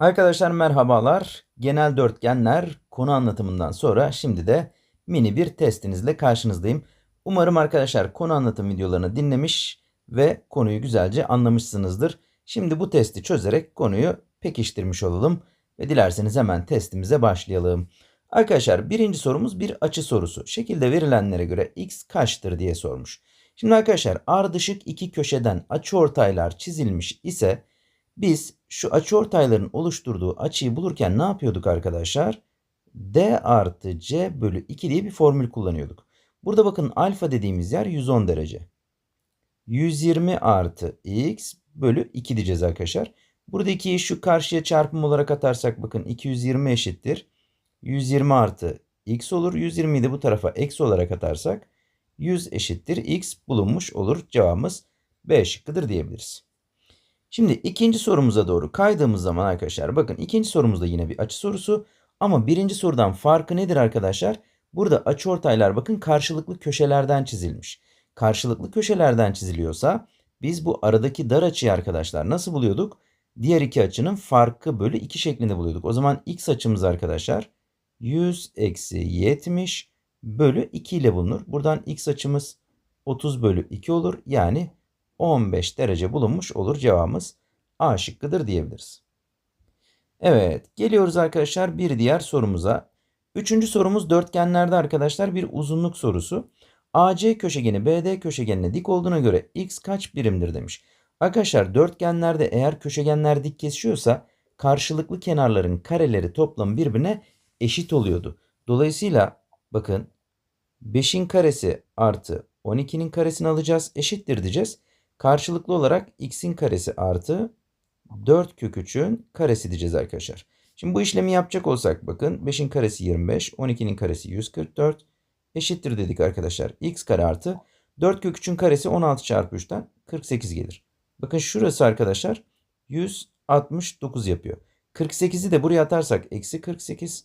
Arkadaşlar merhabalar. Genel dörtgenler konu anlatımından sonra şimdi de mini bir testinizle karşınızdayım. Umarım arkadaşlar konu anlatım videolarını dinlemiş ve konuyu güzelce anlamışsınızdır. Şimdi bu testi çözerek konuyu pekiştirmiş olalım ve dilerseniz hemen testimize başlayalım. Arkadaşlar birinci sorumuz bir açı sorusu. Şekilde verilenlere göre x kaçtır diye sormuş. Şimdi arkadaşlar ardışık iki köşeden açıortaylar çizilmiş ise biz şu açıortayların oluşturduğu açıyı bulurken ne yapıyorduk arkadaşlar? D artı C bölü 2 diye bir formül kullanıyorduk. Burada bakın alfa dediğimiz yer 110 derece. 120 artı x bölü 2 diyeceğiz arkadaşlar. Burada 2'yi şu karşıya çarpım olarak atarsak bakın 220 eşittir. 120 artı x olur. 120'yi de bu tarafa eksi olarak atarsak 100 eşittir x bulunmuş olur. Cevabımız B şıkkıdır diyebiliriz. Şimdi ikinci sorumuza doğru kaydığımız zaman arkadaşlar bakın ikinci sorumuzda yine bir açı sorusu. Ama birinci sorudan farkı nedir arkadaşlar? Burada açıortaylar bakın karşılıklı köşelerden çizilmiş. Karşılıklı köşelerden çiziliyorsa biz bu aradaki dar açıyı arkadaşlar nasıl buluyorduk? Diğer iki açının farkı bölü 2 şeklinde buluyorduk. O zaman x açımız arkadaşlar 100 eksi 70 bölü 2 ile bulunur. Buradan x açımız 30 bölü 2 olur. Yani 15 derece bulunmuş olur cevabımız A şıkkıdır diyebiliriz. Evet geliyoruz arkadaşlar bir diğer sorumuza. Üçüncü sorumuz dörtgenlerde arkadaşlar bir uzunluk sorusu. AC köşegeni BD köşegenine dik olduğuna göre x kaç birimdir demiş. Arkadaşlar dörtgenlerde eğer köşegenler dik kesişiyorsa karşılıklı kenarların kareleri toplamı birbirine eşit oluyordu. Dolayısıyla bakın 5'in karesi artı 12'nin karesini alacağız eşittir diyeceğiz. Karşılıklı olarak x'in karesi artı 4 kök 3'ün karesi diyeceğiz arkadaşlar. Şimdi bu işlemi yapacak olsak bakın 5'in karesi 25, 12'nin karesi 144 eşittir dedik arkadaşlar. x kare artı 4 kök 3'ün karesi 16 çarpı 3'ten 48 gelir. Bakın şurası arkadaşlar 169 yapıyor. 48'i de buraya atarsak eksi 48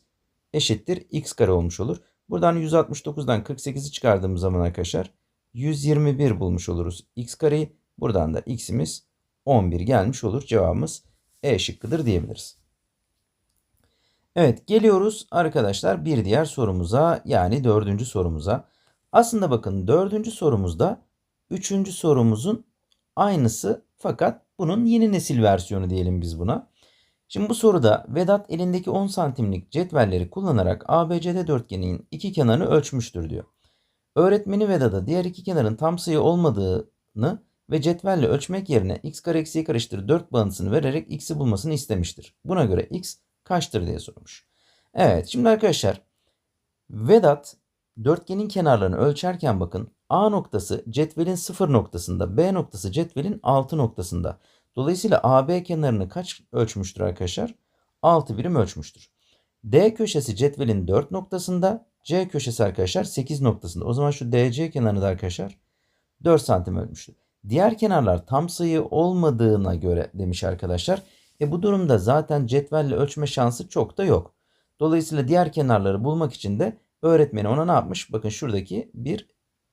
eşittir x kare olmuş olur. Buradan 169'dan 48'i çıkardığımız zaman arkadaşlar 121 bulmuş oluruz x kareyi. Buradan da x'imiz 11 gelmiş olur. Cevabımız E şıkkıdır diyebiliriz. Evet geliyoruz arkadaşlar bir diğer sorumuza yani dördüncü sorumuza. Aslında bakın dördüncü sorumuzda üçüncü sorumuzun aynısı fakat bunun yeni nesil versiyonu diyelim biz buna. Şimdi bu soruda Vedat elindeki 10 santimlik cetvelleri kullanarak ABCD dörtgenin iki kenarını ölçmüştür diyor. Öğretmeni Vedat'a diğer iki kenarın tam sayı olmadığını ve cetvelle ölçmek yerine x kare eksiği karıştır 4 bağıntısını vererek x'i bulmasını istemiştir. Buna göre x kaçtır diye sormuş. Evet şimdi arkadaşlar Vedat dörtgenin kenarlarını ölçerken bakın A noktası cetvelin 0 noktasında B noktası cetvelin 6 noktasında. Dolayısıyla AB kenarını kaç ölçmüştür arkadaşlar? 6 birim ölçmüştür. D köşesi cetvelin 4 noktasında C köşesi arkadaşlar 8 noktasında. O zaman şu DC kenarını da arkadaşlar 4 santim ölçmüştür. Diğer kenarlar tam sayı olmadığına göre demiş arkadaşlar. E bu durumda zaten cetvelle ölçme şansı çok da yok. Dolayısıyla diğer kenarları bulmak için de öğretmeni ona ne yapmış? Bakın şuradaki bir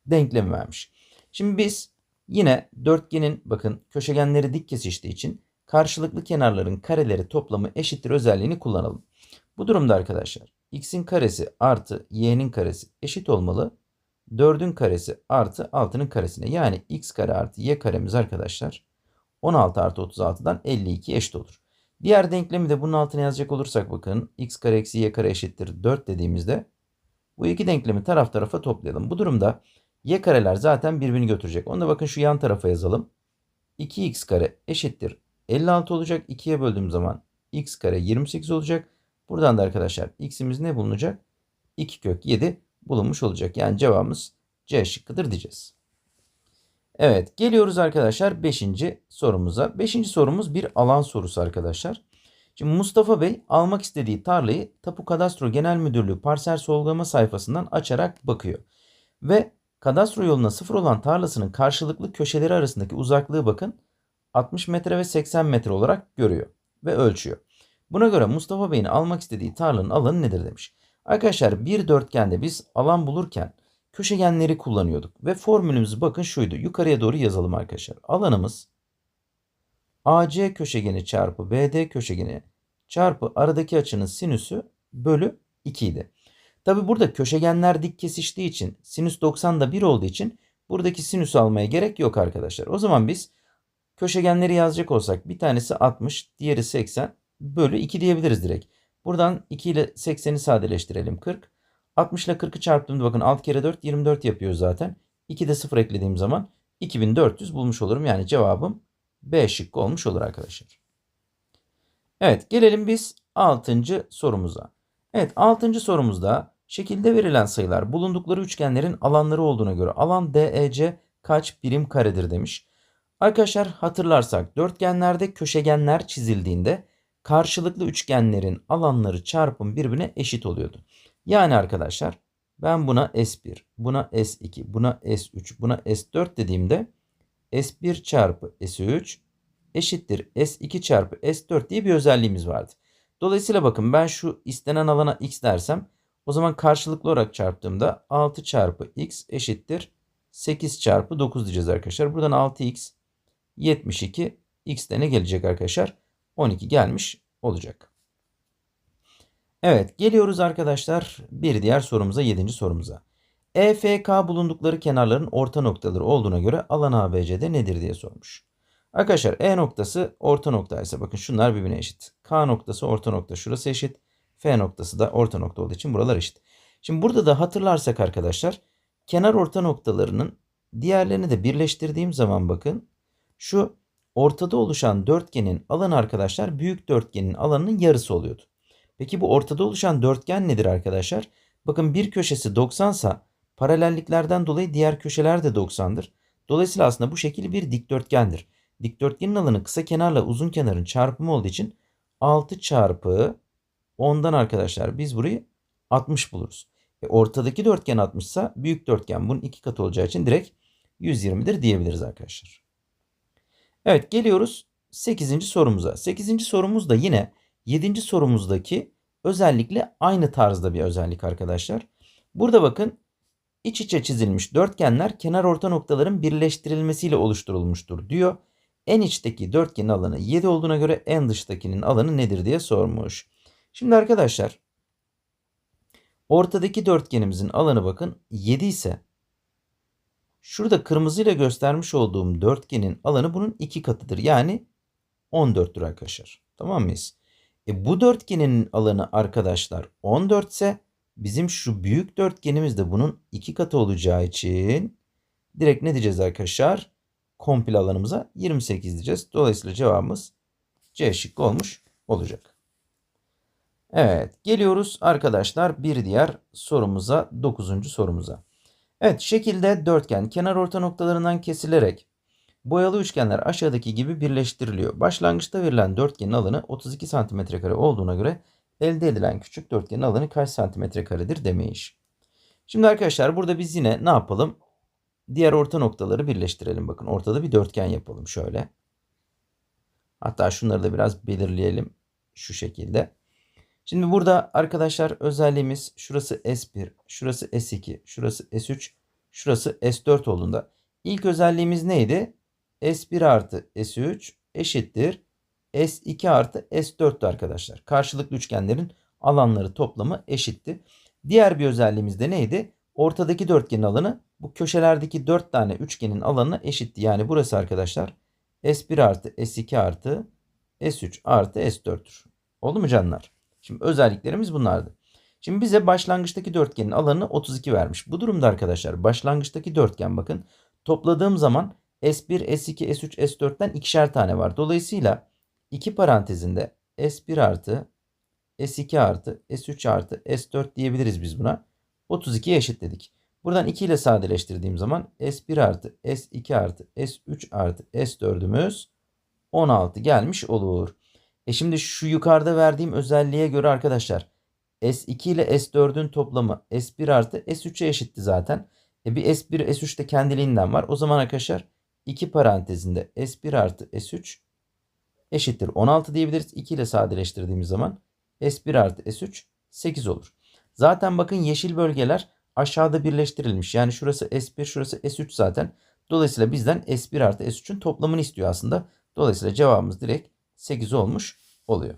denklem vermiş. Şimdi biz yine dörtgenin bakın köşegenleri dik kesiştiği için karşılıklı kenarların kareleri toplamı eşittir özelliğini kullanalım. Bu durumda arkadaşlar x'in karesi artı y'nin karesi eşit olmalı. 4'ün karesi artı 6'nın karesine. Yani x kare artı y karemiz arkadaşlar 16 artı 36'dan 52 eşit olur. Diğer denklemi de bunun altına yazacak olursak bakın x kare eksi y kare eşittir 4 dediğimizde bu iki denklemi taraf tarafa toplayalım. Bu durumda y kareler zaten birbirini götürecek. Onu da bakın şu yan tarafa yazalım. 2x kare eşittir 56 olacak. 2'ye böldüğüm zaman x kare 28 olacak. Buradan da arkadaşlar x'imiz ne bulunacak? 2 kök 7 bulunmuş olacak. Yani cevabımız C şıkkıdır diyeceğiz. Evet geliyoruz arkadaşlar 5. sorumuza. 5. sorumuz bir alan sorusu arkadaşlar. Şimdi Mustafa Bey almak istediği tarlayı Tapu Kadastro Genel Müdürlüğü parsel sorgulama sayfasından açarak bakıyor. Ve kadastro yoluna sıfır olan tarlasının karşılıklı köşeleri arasındaki uzaklığı bakın 60 metre ve 80 metre olarak görüyor ve ölçüyor. Buna göre Mustafa Bey'in almak istediği tarlanın alanı nedir demiş. Arkadaşlar bir dörtgende biz alan bulurken köşegenleri kullanıyorduk. Ve formülümüz bakın şuydu. Yukarıya doğru yazalım arkadaşlar. Alanımız AC köşegeni çarpı BD köşegeni çarpı aradaki açının sinüsü bölü 2 idi. Tabi burada köşegenler dik kesiştiği için sinüs 90 da 1 olduğu için buradaki sinüsü almaya gerek yok arkadaşlar. O zaman biz köşegenleri yazacak olsak bir tanesi 60 diğeri 80 bölü 2 diyebiliriz direkt. Buradan 2 ile 80'i sadeleştirelim 40. 60 ile 40'ı çarptığımda bakın 6 kere 4 24 yapıyor zaten. 2 de 0 eklediğim zaman 2400 bulmuş olurum. Yani cevabım B şıkkı olmuş olur arkadaşlar. Evet gelelim biz 6. sorumuza. Evet 6. sorumuzda şekilde verilen sayılar bulundukları üçgenlerin alanları olduğuna göre alan DEC kaç birim karedir demiş. Arkadaşlar hatırlarsak dörtgenlerde köşegenler çizildiğinde karşılıklı üçgenlerin alanları çarpım birbirine eşit oluyordu. Yani arkadaşlar ben buna S1, buna S2, buna S3, buna S4 dediğimde S1 çarpı S3 eşittir S2 çarpı S4 diye bir özelliğimiz vardı. Dolayısıyla bakın ben şu istenen alana x dersem o zaman karşılıklı olarak çarptığımda 6 çarpı x eşittir 8 çarpı 9 diyeceğiz arkadaşlar. Buradan 6x 72 x ne gelecek arkadaşlar? 12 gelmiş olacak. Evet geliyoruz arkadaşlar bir diğer sorumuza 7. sorumuza. EFK bulundukları kenarların orta noktaları olduğuna göre alan ABC'de nedir diye sormuş. Arkadaşlar E noktası orta nokta ise bakın şunlar birbirine eşit. K noktası orta nokta şurası eşit. F noktası da orta nokta olduğu için buralar eşit. Şimdi burada da hatırlarsak arkadaşlar kenar orta noktalarının diğerlerini de birleştirdiğim zaman bakın şu ortada oluşan dörtgenin alanı arkadaşlar büyük dörtgenin alanının yarısı oluyordu. Peki bu ortada oluşan dörtgen nedir arkadaşlar? Bakın bir köşesi 90 sa paralelliklerden dolayı diğer köşeler de 90'dır. Dolayısıyla aslında bu şekil bir dikdörtgendir. Dikdörtgenin alanı kısa kenarla uzun kenarın çarpımı olduğu için 6 çarpı 10'dan arkadaşlar biz burayı 60 buluruz. E ortadaki dörtgen 60 ise büyük dörtgen bunun iki katı olacağı için direkt 120'dir diyebiliriz arkadaşlar. Evet geliyoruz 8. sorumuza. 8. sorumuz da yine 7. sorumuzdaki özellikle aynı tarzda bir özellik arkadaşlar. Burada bakın iç içe çizilmiş dörtgenler kenar orta noktaların birleştirilmesiyle oluşturulmuştur diyor. En içteki dörtgenin alanı 7 olduğuna göre en dıştakinin alanı nedir diye sormuş. Şimdi arkadaşlar ortadaki dörtgenimizin alanı bakın 7 ise şurada kırmızıyla göstermiş olduğum dörtgenin alanı bunun 2 katıdır. Yani 14'tür arkadaşlar. Tamam mıyız? E bu dörtgenin alanı arkadaşlar 14 ise bizim şu büyük dörtgenimiz de bunun 2 katı olacağı için direkt ne diyeceğiz arkadaşlar? Komple alanımıza 28 diyeceğiz. Dolayısıyla cevabımız C şıkkı olmuş olacak. Evet geliyoruz arkadaşlar bir diğer sorumuza 9. sorumuza. Evet şekilde dörtgen kenar orta noktalarından kesilerek boyalı üçgenler aşağıdaki gibi birleştiriliyor. Başlangıçta verilen dörtgenin alanı 32 cm olduğuna göre elde edilen küçük dörtgenin alanı kaç santimetre karedir demiş. Şimdi arkadaşlar burada biz yine ne yapalım? Diğer orta noktaları birleştirelim. Bakın ortada bir dörtgen yapalım şöyle. Hatta şunları da biraz belirleyelim şu şekilde. Şimdi burada arkadaşlar özelliğimiz şurası S1, şurası S2, şurası S3, şurası S4 olduğunda ilk özelliğimiz neydi? S1 artı S3 eşittir S2 artı S4'tü arkadaşlar. Karşılıklı üçgenlerin alanları toplamı eşitti. Diğer bir özelliğimiz de neydi? Ortadaki dörtgenin alanı bu köşelerdeki 4 tane üçgenin alanına eşitti. Yani burası arkadaşlar S1 artı S2 artı S3 artı S4'tür. Oldu mu canlar? Şimdi özelliklerimiz bunlardı. Şimdi bize başlangıçtaki dörtgenin alanını 32 vermiş. Bu durumda arkadaşlar başlangıçtaki dörtgen bakın topladığım zaman S1, S2, S3, S4'ten ikişer tane var. Dolayısıyla iki parantezinde S1 artı S2 artı S3 artı S4 diyebiliriz biz buna. 32'ye eşitledik. Buradan 2 ile sadeleştirdiğim zaman S1 artı S2 artı S3 artı S4'ümüz 16 gelmiş olur. E şimdi şu yukarıda verdiğim özelliğe göre arkadaşlar S2 ile S4'ün toplamı S1 artı S3'e eşitti zaten. E bir S1 S3 de kendiliğinden var. O zaman arkadaşlar 2 parantezinde S1 artı S3 eşittir 16 diyebiliriz. 2 ile sadeleştirdiğimiz zaman S1 artı S3 8 olur. Zaten bakın yeşil bölgeler aşağıda birleştirilmiş. Yani şurası S1 şurası S3 zaten. Dolayısıyla bizden S1 artı S3'ün toplamını istiyor aslında. Dolayısıyla cevabımız direkt 8 olmuş oluyor.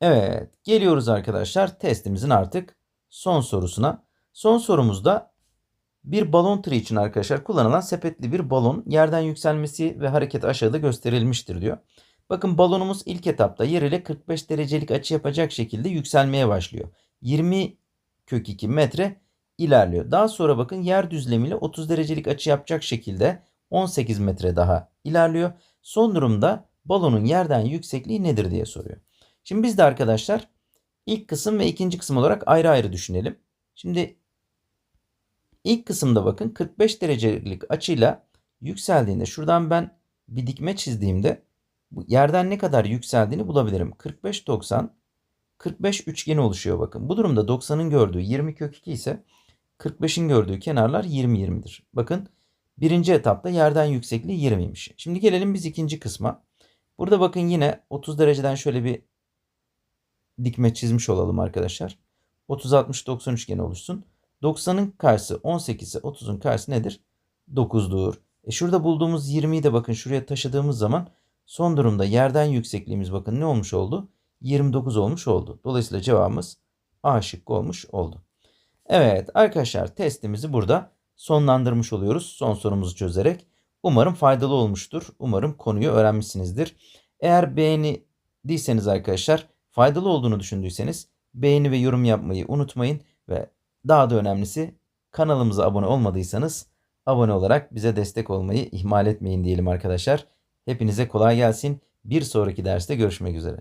Evet, geliyoruz arkadaşlar testimizin artık son sorusuna. Son sorumuzda bir balon tırı için arkadaşlar kullanılan sepetli bir balon yerden yükselmesi ve hareket aşağıda gösterilmiştir diyor. Bakın balonumuz ilk etapta yer ile 45 derecelik açı yapacak şekilde yükselmeye başlıyor. 20 kök 2 metre ilerliyor. Daha sonra bakın yer düzlemiyle 30 derecelik açı yapacak şekilde 18 metre daha ilerliyor. Son durumda balonun yerden yüksekliği nedir diye soruyor. Şimdi biz de arkadaşlar ilk kısım ve ikinci kısım olarak ayrı ayrı düşünelim. Şimdi ilk kısımda bakın 45 derecelik açıyla yükseldiğinde şuradan ben bir dikme çizdiğimde bu yerden ne kadar yükseldiğini bulabilirim. 45 90 45 üçgeni oluşuyor bakın. Bu durumda 90'ın gördüğü 20 kök 2 ise 45'in gördüğü kenarlar 20 20'dir. Bakın birinci etapta yerden yüksekliği 20'ymiş. Şimdi gelelim biz ikinci kısma. Burada bakın yine 30 dereceden şöyle bir dikme çizmiş olalım arkadaşlar. 30 60 90 üçgeni oluşsun. 90'ın karşısı 18 ise 30'un karşısı nedir? 9'dur. E şurada bulduğumuz 20'yi de bakın şuraya taşıdığımız zaman son durumda yerden yüksekliğimiz bakın ne olmuş oldu? 29 olmuş oldu. Dolayısıyla cevabımız A şıkkı olmuş oldu. Evet arkadaşlar testimizi burada sonlandırmış oluyoruz son sorumuzu çözerek. Umarım faydalı olmuştur. Umarım konuyu öğrenmişsinizdir. Eğer beğendiyseniz arkadaşlar faydalı olduğunu düşündüyseniz beğeni ve yorum yapmayı unutmayın ve daha da önemlisi kanalımıza abone olmadıysanız abone olarak bize destek olmayı ihmal etmeyin diyelim arkadaşlar. Hepinize kolay gelsin. Bir sonraki derste görüşmek üzere.